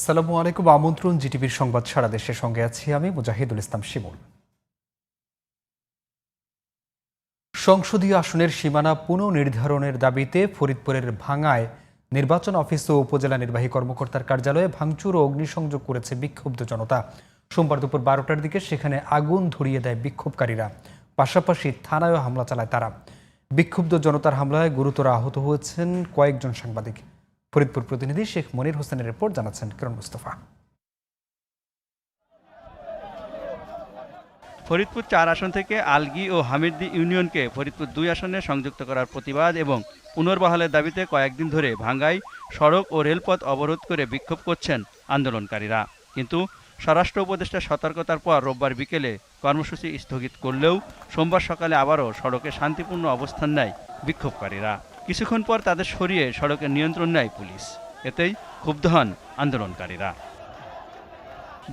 আসসালামু আলাইকুম। আমন্ত্রণ জিটিভির সংবাদ সারা দেশের সঙ্গে আছি আমি মুজাহিদুল ইসলাম শিমুল। সংসদীয় আসনের সীমানা পুনর্নির্ধারণের দাবিতে ফরিদপুরের ভাঙায় নির্বাচন অফিস ও উপজেলা নির্বাহী কর্মকর্তার কার্যালয়ে ভাঙচুর ও অগ্নিসংযোগ করেছে বিক্ষুব্ধ জনতা। সোমবার দুপুর বারোটার দিকে সেখানে আগুন ধরিয়ে দেয় বিক্ষোভকারীরা। পাশাপাশি থানায়ও হামলা চালায় তারা। বিক্ষুব্ধ জনতার হামলায় গুরুতর আহত হয়েছেন কয়েকজন সাংবাদিক। ফরিদপুর প্রতিনিধি শেখ মনির হোসেনের রিপোর্ট জানাচ্ছেন কিরণ মুস্তফা। ফরিদপুর চার আসন থেকে আলগি ও হামিদদি ইউনিয়নকে ফরিদপুর দুই আসনে সংযুক্ত করার প্রতিবাদ এবং পুনর্বহালের দাবিতে কয়েকদিন ধরে ভাঙ্গাই সড়ক ও রেলপথ অবরোধ করে বিক্ষোভ করছেন আন্দোলনকারীরা। কিন্তু স্বরাষ্ট্র উপদেষ্টার সতর্কতার পর রোববার বিকেলে কর্মসূচি স্থগিত করলেও সোমবার সকালে আবারও সড়কে শান্তিপূর্ণ অবস্থান নেয় বিক্ষোভকারীরা। কিছুক্ষণ পর তাদের সরিয়ে সড়কের নিয়ন্ত্রণ নেয় পুলিশ। এতেই ক্ষুব্ধ হন আন্দোলনকারীরা।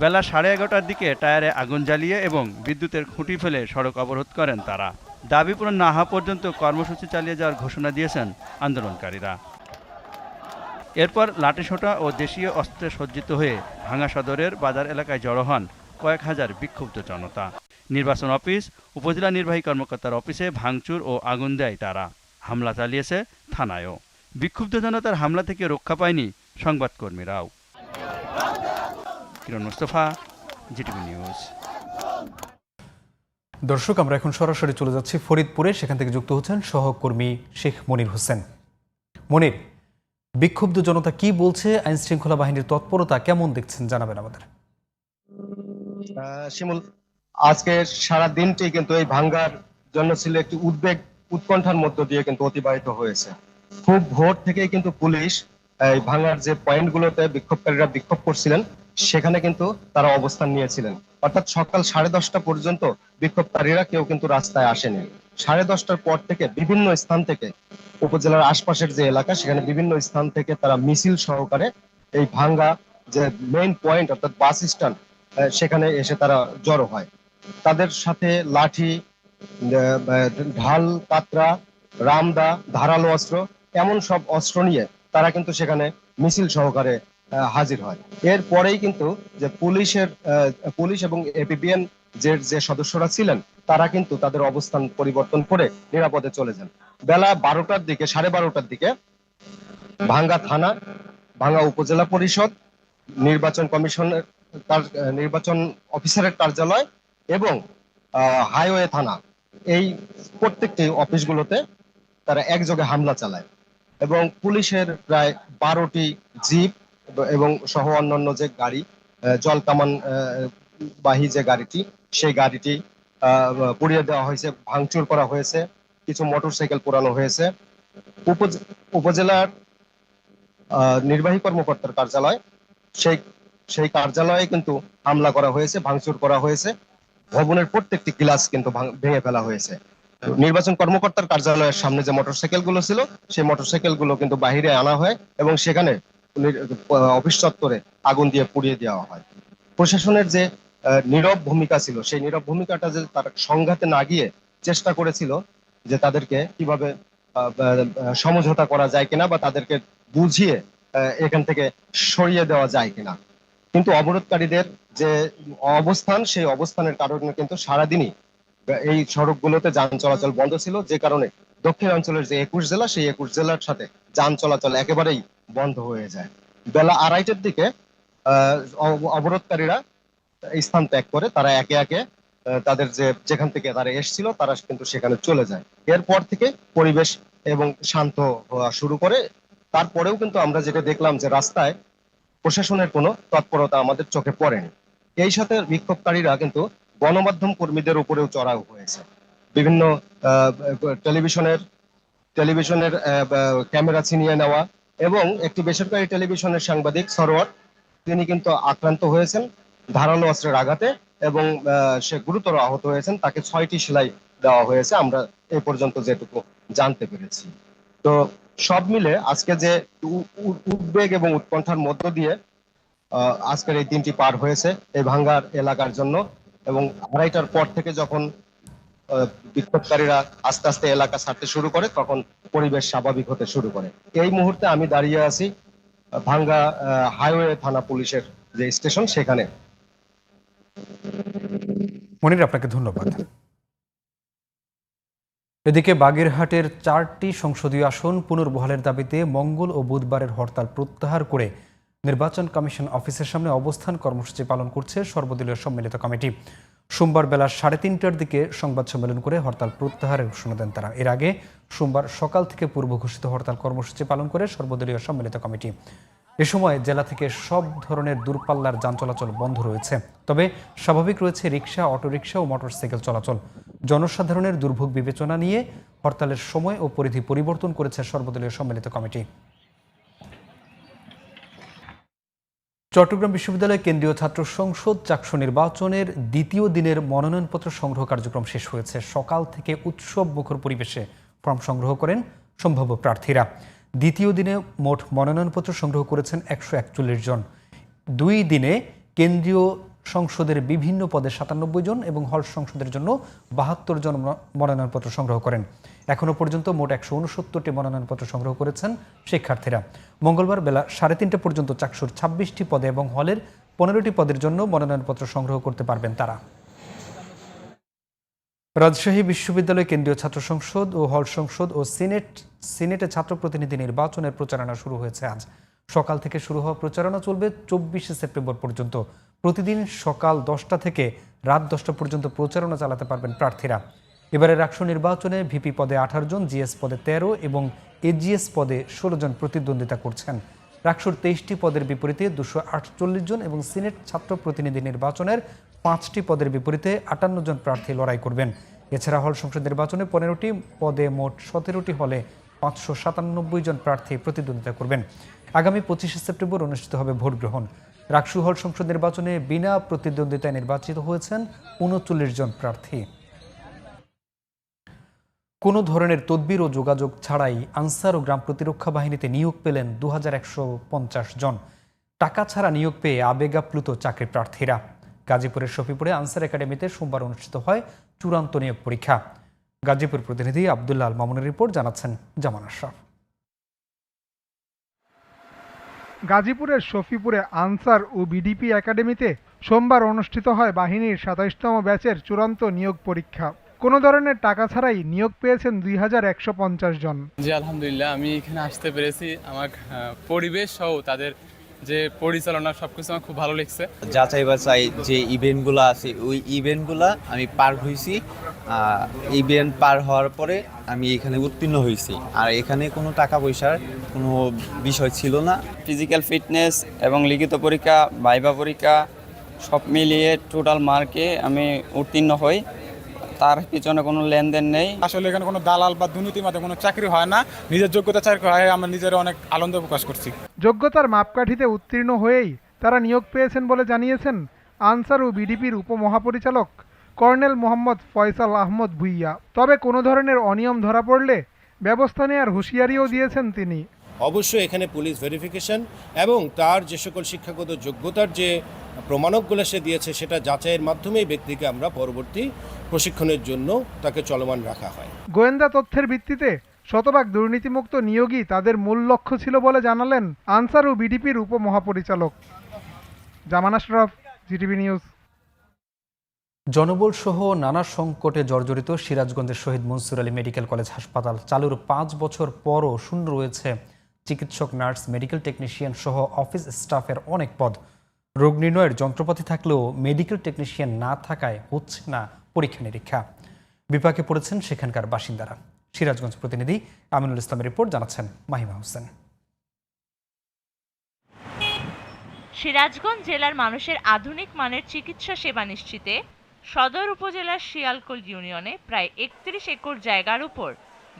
বেলা সাড়ে এগারোটার দিকে টায়ারে আগুন জ্বালিয়ে এবং বিদ্যুতের খুঁটি ফেলে সড়ক অবরোধ করেন তারা। দাবি পূরণ না হওয়া পর্যন্ত কর্মসূচি চালিয়ে যাওয়ার ঘোষণা দিয়েছেন আন্দোলনকারীরা। এরপর লাঠিসোঁটা ও দেশীয় অস্ত্রে সজ্জিত হয়ে ভাঙা সদরের বাজার এলাকায় জড়ো হন কয়েক হাজার বিক্ষুব্ধ জনতা। নির্বাচন অফিস, উপজেলা নির্বাহী কর্মকর্তার অফিসে ভাঙচুর ও আগুন দেয় তারা। হামলা চালিয়েছে থানায়ও। বিক্ষুব্ধ জনতার হামলা থেকে রক্ষা পায়নি সংবাদকর্মীরাও। Kiran Mustafa GTV news. দর্শক আমরা এখন সরাসরি চলে যাচ্ছি ফরিদপুরে। সেখান থেকে যুক্ত হচ্ছেন সহকর্মী শেখ মনির হোসেন। মনির বিক্ষুব্ধ জনতা কি বলছে? আইন শৃঙ্খলা বাহিনীর তৎপরতা কেমন দেখছেন? জানাবেন আমাদের। আহ, শিমুল আজকে সারা দিনটি কিন্তু এই ভাঙ্গার জন্য ছিল একটি উদ্বেগ উৎকণ্ঠার মধ্য দিয়ে কিন্তু অতিবাহিত হয়েছে। খুব ভোর থেকেই কিন্তু পুলিশ, এই ভাঙ্গার যে পয়েন্টগুলোতে বিক্ষোভকারীরা বিক্ষোভ করছিলেন, সেখানে কিন্তু তারা অবস্থান নিয়েছিলেন। অর্থাৎ সকাল সাড়ে দশটা পর্যন্ত বিক্ষোভকারীরা কেউ কিন্তু রাস্তায় আসেনি। সাড়ে দশটার পর থেকে বিভিন্ন স্থান থেকে, উপজেলার আশপাশের যে এলাকা, সেখানে বিভিন্ন স্থান থেকে তারা মিছিল সহকারে এই ভাঙ্গা যে মেইন পয়েন্ট অর্থাৎ বাস স্ট্যান্ড সেখানে এসে তারা জড়ো হয়। তাদের সাথে লাঠি ঢাল পাত্রা রামদা ধারালো অস্ত্র এমন সব অস্ত্র নিয়ে তারা কিন্তু সেখানে মিছিল সহকারে হাজির হয়। এরপরেই কিন্তু যে পুলিশের পুলিশ এবং এপিবিএন যে যে সদস্যরা ছিলেন তারা কিন্তু তাদের অবস্থান পরিবর্তন করে নিরাপদে চলে যান। বেলা বারোটার দিকে সাড়ে বারোটার দিকে ভাঙ্গা থানা ভাঙ্গা উপজেলা পরিষদ নির্বাচন কমিশনের আহ, নির্বাচন অফিসারের কার্যালয় এবং হাইওয়ে থানা এই প্রত্যেকটি অফিসগুলোতে তারা একযোগে হামলা চালায় এবং পুলিশের প্রায় বারোটি জিপ এবং সহ অন্যান্য যে গাড়ি আহ, জল কামান বাহী যে গাড়িটি সেই গাড়িটি পুড়িয়ে দেওয়া হয়েছে ভাঙচুর করা হয়েছে কিছু মোটরসাইকেল পোড়ানো হয়েছে। উপজে- উপজেলার নির্বাহী কর্মকর্তার কার্যালয় সেই সেই কার্যালয়ে কিন্তু হামলা করা হয়েছে ভাঙচুর করা হয়েছে। ভবনের প্রত্যেকটি গ্লাস কিন্তু ভেঙে ফেলা হয়েছে। নির্বাচন কর্মকর্তার কার্যালয়ের সামনে যে মোটরসাইকেলগুলো ছিল, সেই মোটরসাইকেলগুলো কিন্তু বাহিরে আনা হয় এবং সেখানে অফিস চত্বরে আগুন দিয়ে পুড়িয়ে দেওয়া হয়। প্রশাসনের যে নীরব ভূমিকা ছিল, সেই নীরব ভূমিকাটা যে তার সংঘাতে না গিয়ে চেষ্টা করেছিল যে তাদেরকে কীভাবে সমঝোতা করা যায় কিনা বা তাদেরকে বুঝিয়ে এখান থেকে সরিয়ে দেওয়া যায় কিনা। কিন্তু অবরোধকারীদের যে অবস্থান, সেই অবস্থানের কারণে কিন্তু সারাদিনই এই সড়কগুলোতে যান চলাচল বন্ধ ছিল। যে কারণে দক্ষিণ অঞ্চলের যে একুশ জেলা, সেই একুশ জেলার সাথে যান চলাচল একেবারেই বন্ধ হয়ে যায়। বেলা আড়াইটার দিকে অবরোধকারীরা স্থান ত্যাগ করে তারা একে একে তাদের যে, যেখান থেকে তারা এসছিল, তারা কিন্তু সেখানে চলে যায়। এরপর থেকে পরিবেশ এবং শান্ত হওয়া শুরু করে। তারপরেও কিন্তু আমরা যেটা দেখলাম যে রাস্তায় প্রশাসনের কোনো তৎপরতা আমাদের চোখে পড়েনি। এই সাথে বিক্ষোভকারীরা কিন্তু গণমাধ্যম কর্মীদের উপরেও চড়াও হয়েছে। বিভিন্ন টেলিভিশনের টেলিভিশনের ক্যামেরা ছিনিয়ে নেওয়া এবং একটি বেসরকারি টেলিভিশনের সাংবাদিক সরোয়ার, তিনি কিন্তু আক্রান্ত হয়েছেন ধারালো অস্ত্রের আঘাতে এবং সে গুরুতর আহত হয়েছেন। তাকে ছয়টি সেলাই দেওয়া হয়েছে। আমরা এই পর্যন্ত যেটুকু জানতে পেরেছি। তো সব মিলে আজকে যে উদ্বেগ এবং উৎকণ্ঠার মধ্য দিয়ে আজকের এই দিনটি পার হয়েছে এই ভাঙ্গার এলাকার জন্য এবং আড়াইটার পর থেকে যখন বিক্ষোভকারীরা আস্তে আস্তে এলাকা ছাড়তে শুরু করে, তখন পরিবেশ স্বাভাবিক হতে শুরু করে। এই মুহূর্তে আমি দাঁড়িয়ে আছি ভাঙ্গা হাইওয়ে থানা পুলিশের যে স্টেশন সেখানে। মনির, আপনাকে ধন্যবাদ। এদিকে বাগেরহাটের চারটি সংসদীয় আসন পুনর্বহালের দাবিতে মঙ্গল ও বুধবারের হরতাল প্রত্যাহার করে নির্বাচন কমিশন অফিসের সামনে অবস্থান কর্মসূচি পালন করছে সর্বদলীয় সম্মিলিত কমিটি। সোমবার বেলা সাড়ে তিনটার দিকে সংবাদ সম্মেলন করে হরতাল প্রত্যাহারের ঘোষণা দেন তারা। এর আগে সোমবার সকাল থেকে পূর্ব ঘোষিত হরতাল কর্মসূচি পালন করে সর্বদলীয় সম্মিলিত কমিটি। এ সময় জেলা থেকে সব ধরনের দূরপাল্লার যান চলাচল বন্ধ রয়েছে। তবে স্বাভাবিক রয়েছে রিক্সা অটোরিকশা ও মোটরসাইকেল চলাচল। জনসাধারণের দুর্ভোগ বিবেচনা নিয়ে হরতালের সময় ও পরিধি পরিবর্তন করেছে সর্বদলীয় সম্মিলিত কমিটি। চট্টগ্রাম বিশ্ববিদ্যালয় কেন্দ্রীয় ছাত্র সংসদ চাকসু নির্বাচনের দ্বিতীয় দিনের মনোনয়নপত্র সংগ্রহ কার্যক্রম শেষ হয়েছে। সকাল থেকে উৎসব মুখর পরিবেশে ফর্ম সংগ্রহ করেন সম্ভাব্য প্রার্থীরা। দ্বিতীয় দিনে মোট মনোনয়নপত্র সংগ্রহ করেছেন একশো একচল্লিশ জন। দুই দিনে কেন্দ্রীয় সংসদের বিভিন্ন পদে সাতানব্বই জন এবং হল সংসদের জন্য বাহাত্তর জন মনোনয়নপত্র সংগ্রহ করেন। এখনও পর্যন্ত মোট একশো উনসত্তরটি মনোনয়নপত্র সংগ্রহ করেছেন শিক্ষার্থীরা। মঙ্গলবার বেলা সাড়ে তিনটে পর্যন্ত চাকসুর ছাব্বিশটি পদে এবং হলের পনেরোটি পদের জন্য মনোনয়নপত্র সংগ্রহ করতে পারবেন তারা। রাজশাহী বিশ্ববিদ্যালয় কেন্দ্রীয় ছাত্র সংসদ ও হল সংসদ ও সিনেট, সিনেটে ছাত্র প্রতিনিধি নির্বাচনের প্রচারণা শুরু হয়েছে আজ। সকাল থেকে শুরু হওয়া প্রচারণা চলবে চব্বিশে সেপ্টেম্বর পর্যন্ত। প্রতিদিন সকাল দশটা থেকে রাত দশটা পর্যন্ত প্রচারণা চালাতে পারবেন প্রার্থীরা। এবারের রাষ্ট্র নির্বাচনে ভিপি পদে আঠারো জন, জিএস পদে তেরো এবং এজিএস পদে ষোলো জন প্রতিদ্বন্দ্বিতা করছেন। রাকসুর তেইশটি পদের বিপরীতে দুশো আটচল্লিশ জন এবং সিনেট ছাত্র প্রতিনিধি নির্বাচনের পাঁচটি পদের বিপরীতে আটান্ন জন প্রার্থী লড়াই করবেন। এছাড়া হল সংসদ নির্বাচনে পনেরোটি পদে মোট সতেরোটি হলে পাঁচশো সাতানব্বই জন প্রার্থী প্রতিদ্বন্দ্বিতা করবেন। আগামী পঁচিশে সেপ্টেম্বর অনুষ্ঠিত হবে ভোট গ্রহণ। রাকসু হল সংসদ নির্বাচনে বিনা প্রতিদ্বন্দ্বিতায় নির্বাচিত হয়েছেন উনচল্লিশ জন প্রার্থী। কোনো ধরনের তদবির ও যোগাযোগ ছাড়াই আনসার ও গ্রাম প্রতিরক্ষা বাহিনীতে নিয়োগ পেলেন দু হাজার একশো পঞ্চাশ জন। টাকা ছাড়া নিয়োগ পেয়ে আবেগাপ্লুত চাকরি প্রার্থীরা। গাজীপুরের শফিপুরে আনসার একাডেমিতে সোমবার অনুষ্ঠিত হয় চূড়ান্ত নিয়োগ পরীক্ষা। গাজীপুর প্রতিনিধি আবদুল্লাহ আল মামুনের রিপোর্ট জানাচ্ছেন জামান আশরাফ। গাজীপুরের শফিপুরে আনসার ও বিডিপি একাডেমিতে সোমবার অনুষ্ঠিত হয় বাহিনীর সাতাইশতম ব্যাচের চূড়ান্ত নিয়োগ পরীক্ষা। কোনো ধরনের টাকা ছাড়াই নিয়োগ পেয়েছেন দুই হাজার একশো পঞ্চাশ জন। জি আলহামদুলিল্লাহ আমি এখানে আসতে পেরেছি। আমার পরিবেশ সহ তাদের যে পরিচালনা সব কিছু আমার খুব ভালো লেগেছে। যাচাই বাছাই যে ইভেন্টগুলো আছে ওই ইভেন্টগুলো আমি পার হয়েছি ইভেন্ট পার হওয়ার পরে আমি এখানে উত্তীর্ণ হয়েছি আর এখানে কোনো টাকা পয়সার কোনো বিষয় ছিল না। ফিজিক্যাল ফিটনেস এবং লিখিত পরীক্ষা ভাইবা পরীক্ষা সব মিলিয়ে টোটাল মার্কে আমি উত্তীর্ণ হই। তার পিছনে কোনো লেনদেন নেই। আসলে এখানে কোনো দালাল বা দুর্নীতির মাধ্যমে কোনো চাকরি হয় না। নিজের যোগ্যতা চাকরি হয় আমরা নিজের অনেক আনন্দ প্রকাশ করছি। যোগ্যতার মাপকাঠিতে উত্তীর্ণ হয়েই তারা নিয়োগ পেয়েছেন বলে জানিয়েছেন আনসার ও বিডিপির উপমহাপরিচালক কর্নেল মোহাম্মদ ফয়সাল আহমদ ভুইয়া। তবে কোনো ধরনের অনিয়ম ধরা পড়লে ব্যবস্থা নেওয়ার হুঁশিয়ারিও দিয়েছেন তিনি। অবশ্যই এখানে পুলিশ ভেরিফিকেশন এবং তার যে সকল শিক্ষাগত যোগ্যতার যে প্রমাণকগুলো সে দিয়েছে সেটা যাচাইয়ের মাধ্যমেই ব্যক্তিকে আমরা পরবর্তী প্রশিক্ষণের জন্য তাকে চলমান রাখা হয়। গোয়েন্দা তথ্যের ভিত্তিতে শতভাগ দুর্নীতিমুক্ত নিয়োগই তাদের মূল লক্ষ্য ছিল বলে জানালেন আনসার ও বিডিপির উপমহাপরিচালক। Zaman Ashraf GTV news. জনবল সহ নানা সংকটে জর্জরিত সিরাজগঞ্জের শহীদ মনসুর আলী মেডিকেল কলেজ হাসপাতাল। চালুর পাঁচ বছর পরও শূন্য রয়েছে চিকিৎসক নার্স মেডিকেল টেকনিশিয়ান সহ অফিস স্টাফের অনেক পদ। রোগ নির্ণয়ের যন্ত্রপাতি থাকলেও মেডিকেল টেকনিশিয়ান না থাকায় হচ্ছে না পরীক্ষা নিরীক্ষা। বিপাকে পড়েছেন সেখানকার বাসিন্দারা। সিরাজগঞ্জ প্রতিনিধি আমিনুল ইসলামের রিপোর্ট জানাচ্ছেন মাহিমা হোসেন। সিরাজগঞ্জ জেলার মানুষের আধুনিক মানের চিকিৎসা সেবা নিশ্চিতে সদর উপজেলার শিয়ালকোল ইউনিয়নে প্রায় একত্রিশ একর জায়গার উপর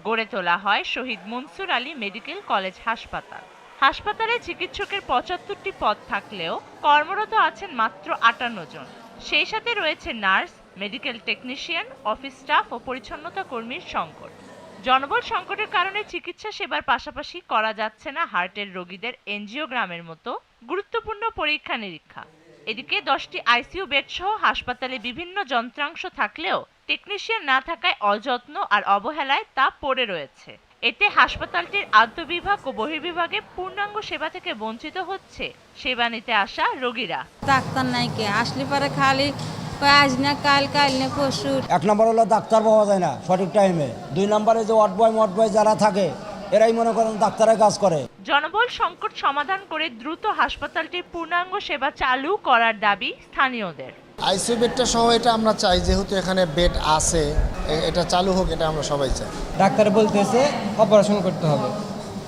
গড়ে তোলা হয় শহীদ মনসুর আলী মেডিকেল কলেজ হাসপাতাল। হাসপাতালে চিকিৎসকের পঁচাত্তরটি পদ থাকলেও কর্মরত আছেন মাত্র আটান্ন জন। সেই সাথে রয়েছে nurse medical technician, office staff ও পরিচ্ছন্নতা কর্মীর সংকট। জনবল সংকটের কারণে চিকিৎসা সেবার পাশাপাশি করা যাচ্ছে না হার্টের রোগীদের এনজিওগ্রামের মতো গুরুত্বপূর্ণ পরীক্ষা নিরীক্ষা। এদিকে দশটি আইসিইউ বেড সহ হাসপাতালে বিভিন্ন যন্ত্রাংশ থাকলেও টেকনিশিয়ান না থাকায় অযত্ন আর অবহেলায় তা পড়ে রয়েছে। এতে হাসপাতালটির আন্তঃবিভাগ ও বহির্বিভাগে পূর্ণাঙ্গ সেবা থেকে বঞ্চিত হচ্ছে সেবা নিতে আসা রোগীরা। ডাক্তার নাই কে, আসলে পরে খালি আজ না কাল কাল না পরশু। এক নম্বর হলো ডাক্তার পাওয়া যায় না সঠিক টাইমে দুই নম্বরে যে ওয়ার্ড বয় মট বয় যারা থাকে এরাই মনে করেন ডাক্তারের কাজ করে। জনবল সংকট সমাধান করে দ্রুত হাসপাতালটির পূর্ণাঙ্গ সেবা চালু করার দাবি স্থানীয়দের। আইসিইউ বেডটা সহ এটা আমরা চাই যেহেতু এখানে বেড আছে এটা চালু হোক এটা আমরা সবাই চাই। ডাক্তার বলতেছে অপারেশন করতে হবে।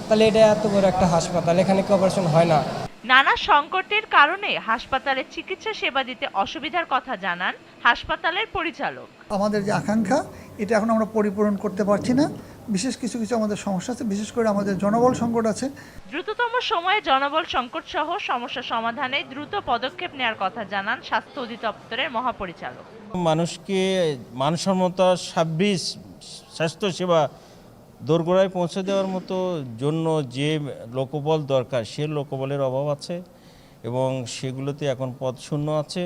তাহলে এটা এত বড় একটা হাসপাতাল এখানে কি অপারেশন হয় না? নানা সংকটের কারণে হাসপাতালে চিকিৎসা সেবা দিতে অসুবিধার কথা জানান হাসপাতালের পরিচালক। আমাদের যে আকাঙ্ক্ষা এটা এখন আমরা পরিপূরণ করতে পারছি না। বিশেষ কিছু কিছু আমাদের সমস্যা আছে। বিশেষ করে আমাদের জনবল সংকট আছে। দ্রুততম সময়ে জনবল সংকট সহ সমস্যা সমাধানে দ্রুত পদক্ষেপ নেওয়ার কথা জানান স্বাস্থ্য অধিদপ্তরের মহাপরিচালক। মানুষকে মানসম্মত সার্ভিস স্বাস্থ্যসেবা দোরগোড়ায় পৌঁছে দেওয়ার মতো জন্য যে লোকবল দরকার সে লোকবলের অভাব আছে এবং সেগুলোতে এখন পদ শূন্য আছে।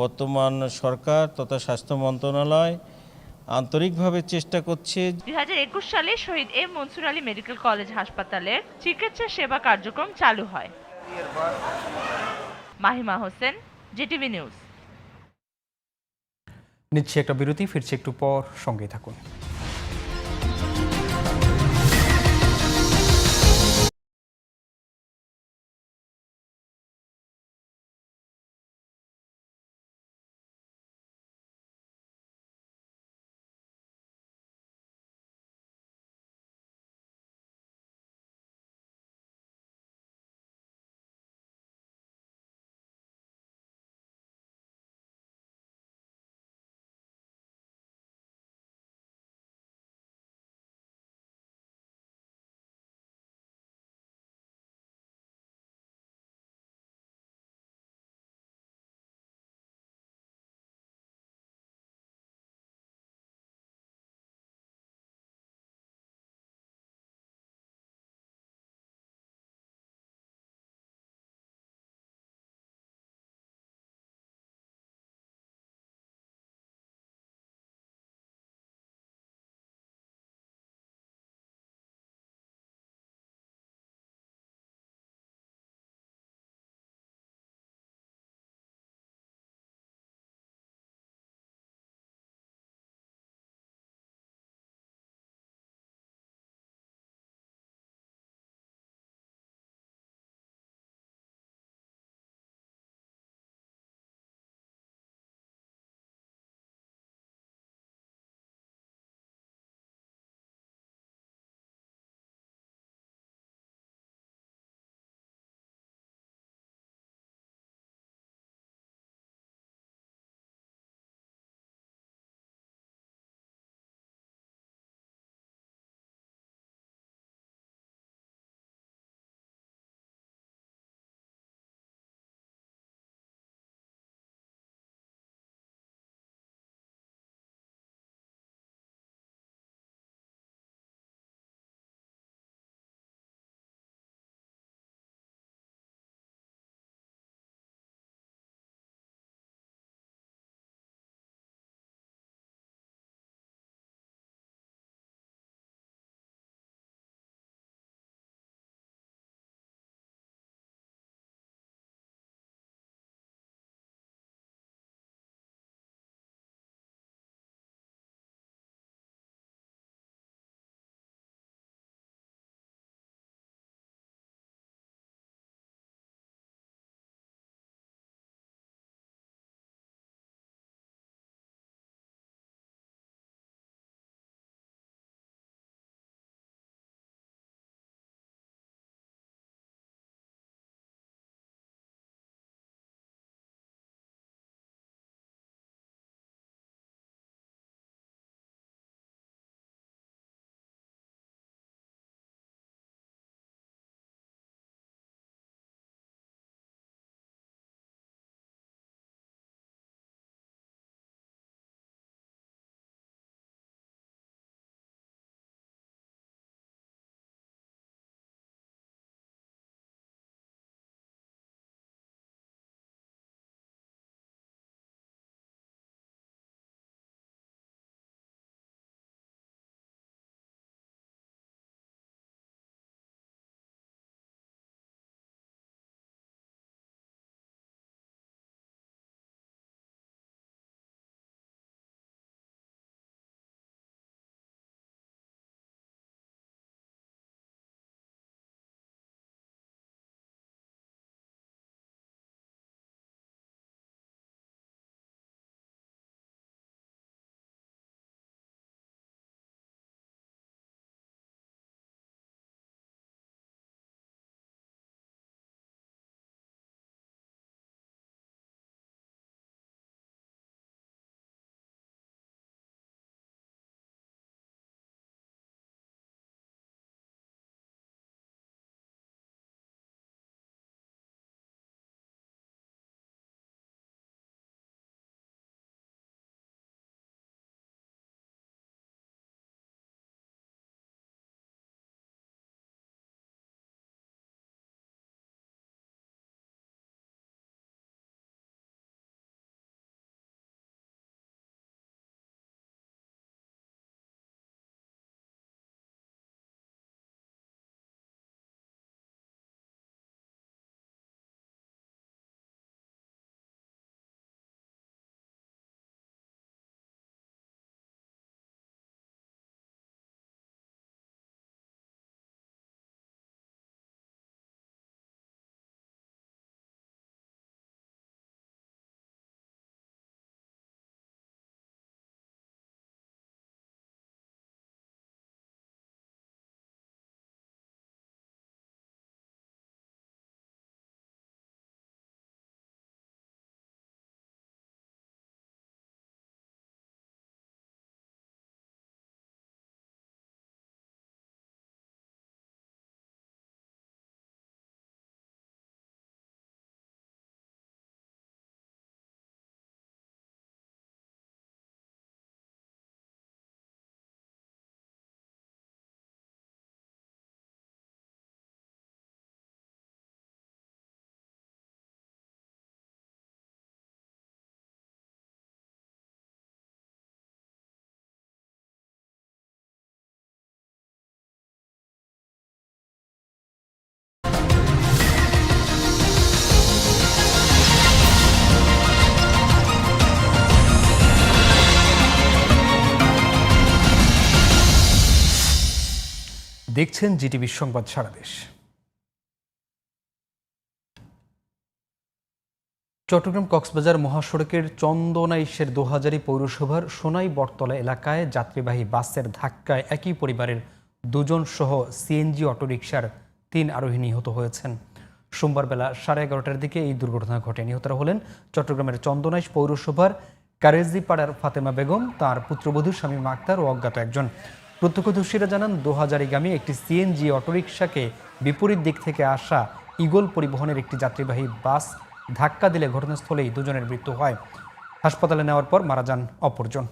বর্তমান সরকার তথা স্বাস্থ্য মন্ত্রণালয় আন্তরিকভাবে চেষ্টা করছে। দুই হাজার একুশ সালে Shahid M Mansur Ali medical college হাসপাতালের চিকিৎসা সেবা কার্যক্রম চালু হয়। Mahima Hossain GTV news. নিচ্ছে একটা বিরতি ফিরছে একটু পর সঙ্গেই থাকুন। দেখছেন জিটিভি সংবাদ সারা দেশ। চট্টগ্রাম কক্সবাজার মহাসড়কের চন্দনাইশের দোহাজারি পৌরসভার সোনাই বটতলা এলাকায় যাত্রীবাহী বাসের ধাক্কায় একই পরিবারের দুজন সহ সিএনজি অটোরিকশার তিন আরোহী নিহত হয়েছেন। সোমবার বেলা সাড়ে এগারোটার দিকে এই দুর্ঘটনা ঘটে। নিহতরা হলেন চট্টগ্রামের চন্দনাইশ পৌরসভার কারেজিপাড়ার ফাতেমা বেগম, তার পুত্রবধূ শামীম আক্তার ও অজ্ঞাত একজন। প্রত্যক্ষদর্শীরা জানান দু দোহাজারিগামী একটি সিএনজি অটোরিকশাকে বিপরীত দিক থেকে আসা ইগল পরিবহনের একটি যাত্রীবাহী বাস ধাক্কা দিলে ঘটনাস্থলেই দুজনের মৃত্যু হয়। হাসপাতালে নেওয়ার পর মারা যান অপরজন।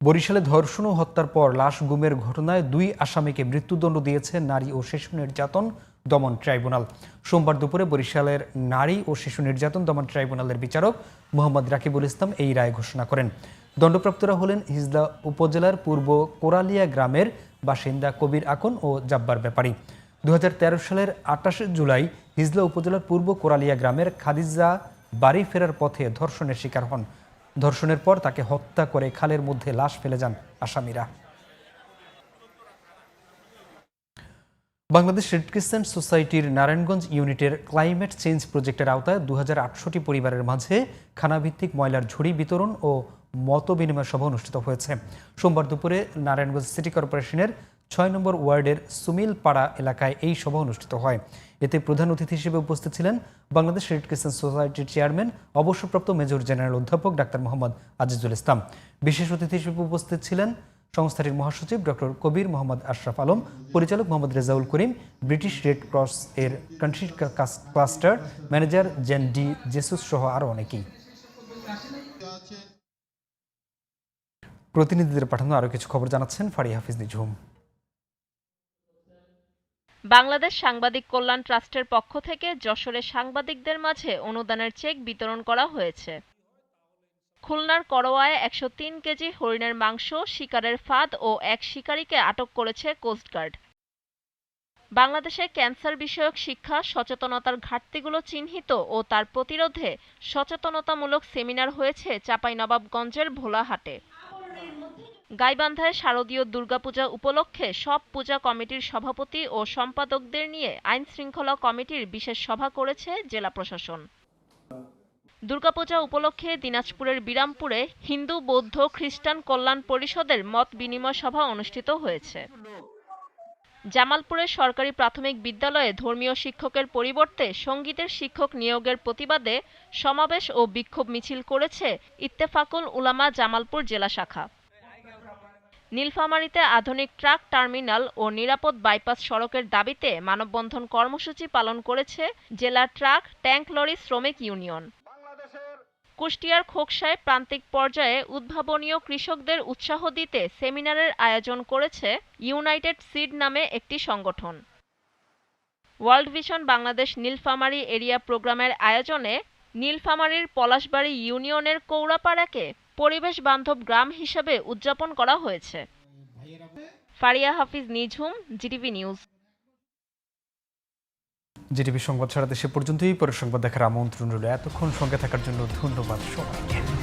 বরিশালে ধর্ষণ ও হত্যার পর লাশ গুমের ঘটনায় দুই আসামিকে মৃত্যুদণ্ড দিয়েছে নারী ও শিশু নির্যাতন দমন ট্রাইব্যুনাল। সোমবার দুপুরে বরিশালের নারী ও শিশু নির্যাতন দমন ট্রাইব্যুনালের বিচারক মোহাম্মদ রাকিবুল ইসলাম এই রায় ঘোষণা করেন। দণ্ডপ্রাপ্তরা হলেন হিজলা উপজেলার পূর্ব কোরালিয়া গ্রামের বাসিন্দা কবির আকন ও জাব্বার ব্যাপারী। দুহাজার তেরো সালের আটাশে জুলাই হিজলা উপজেলার পূর্ব কোরালিয়া গ্রামের খাদিজা বাড়ি ফেরার পথে ধর্ষণের শিকার হন। ধর্ষণের পর তাকে হত্যা করে খালের মধ্যে লাশ ফেলে যান আসামিরা। বাংলাদেশ রেড ক্রিসেন্ট সোসাইটির নারায়ণগঞ্জ ইউনিটের ক্লাইমেট চেঞ্জ প্রজেক্টের আওতায় দু হাজার পরিবারের মাঝে খানাভিত্তিক ময়লার ঝুড়ি বিতরণ ও মত বিনিময় সভা অনুষ্ঠিত হয়েছে। সোমবার দুপুরে নারায়ণগঞ্জ সিটি কর্পোরেশনের ছয় নম্বর ওয়ার্ডের সুমিলপাড়া এলাকায় এই সভা অনুষ্ঠিত হয়। এতে প্রধান অতিথি হিসেবে উপস্থিত ছিলেন বাংলাদেশ রেড ক্রিসেন্ট সোসাইটির চেয়ারম্যান, অবসরপ্রাপ্ত মেজর জেনারেল অধ্যাপক ডাক্তার মোহাম্মদ আজিজুল ইসলাম। বিশেষ অতিথি হিসেবে উপস্থিত ছিলেন সংস্থাটির মহাসচিব ডক্টর কবির মোহাম্মদ আশরাফ আলম, পরিচালক Mohammad Rezaul Karim, British red cross এর country cluster manager Jen de Jesus সহ আরও অনেকেই। প্রতিনিধিদের পাঠানো আরও কিছু খবর জানাচ্ছেন ফারি হাফিজ নিঝুম। বাংলাদেশ সাংবাদিক কল্যাণ ট্রাস্টের পক্ষ থেকে যশোরে সাংবাদিকদের মাঝে অনুদানের চেক বিতরণ করা হয়েছে। খুলনার করোয়ায় একশো তিন কেজি হরিণের মাংস, শিকারের ফাঁদ ও এক শিকারীকে আটক করেছে কোস্টগার্ড বাংলাদেশে ক্যান্সার বিষয়ক শিক্ষা, সচেতনতার ঘাটতিগুলো চিহ্নিত ও তার প্রতিরোধে সচেতনতামূলক সেমিনার হয়েছে চাঁপাইনবাবগঞ্জের ভোলাহাটে। গাইবান্ধায় শারদীয় দুর্গাপূজা উপলক্ষে সব পূজা কমিটির সভাপতি ও সম্পাদকদের নিয়ে আইন শৃঙ্খলা কমিটির বিশেষ সভা করেছে জেলা প্রশাসন। দুর্গাপূজা উপলক্ষে দিনাজপুরের বিরামপুরে হিন্দু, বৌদ্ধ, খ্রিস্টান কল্যাণ পরিষদের মত বিনিময় সভা অনুষ্ঠিত হয়েছে। জামালপুরের সরকারি প্রাথমিক বিদ্যালয়ে ধর্মীয় শিক্ষকের পরিবর্তে সঙ্গীতের শিক্ষক নিয়োগের প্রতিবাদে সমাবেশ ও বিক্ষোভ মিছিল করেছে ইত্তেফাকুল উলামা জামালপুর জেলা শাখা। নীলফামারীতে আধুনিক ট্রাক টার্মিনাল ও নিরাপদ বাইপাস সড়কের দাবিতে মানববন্ধন কর্মসূচি পালন করেছে জেলা ট্রাক ট্যাঙ্ক লরি শ্রমিক ইউনিয়ন। কুষ্টিয়ার খোকসায় প্রান্তিক পর্যায়ে উদ্ভাবনীয় কৃষকদের উৎসাহ দিতে সেমিনারের আয়োজন করেছে ইউনাইটেড সিড নামে একটি সংগঠন। World vision Bangladesh Nilphamari area প্রোগ্রামের আয়োজনে নীলফামারীর পলাশবাড়ী ইউনিয়নের কৌড়াপাড়াকে পরিবেশ বান্ধব গ্রাম হিসেবে উদযাপন করা হয়েছে। Faria Hafiz Nijhum, GTV news. GTV সংবাদ সারা দেশে পর্যন্তই। পরের সংবাদ দেখার আমন্ত্রণ রইল। এতক্ষণ সঙ্গে থাকার জন্য ধন্যবাদ সবাইকে।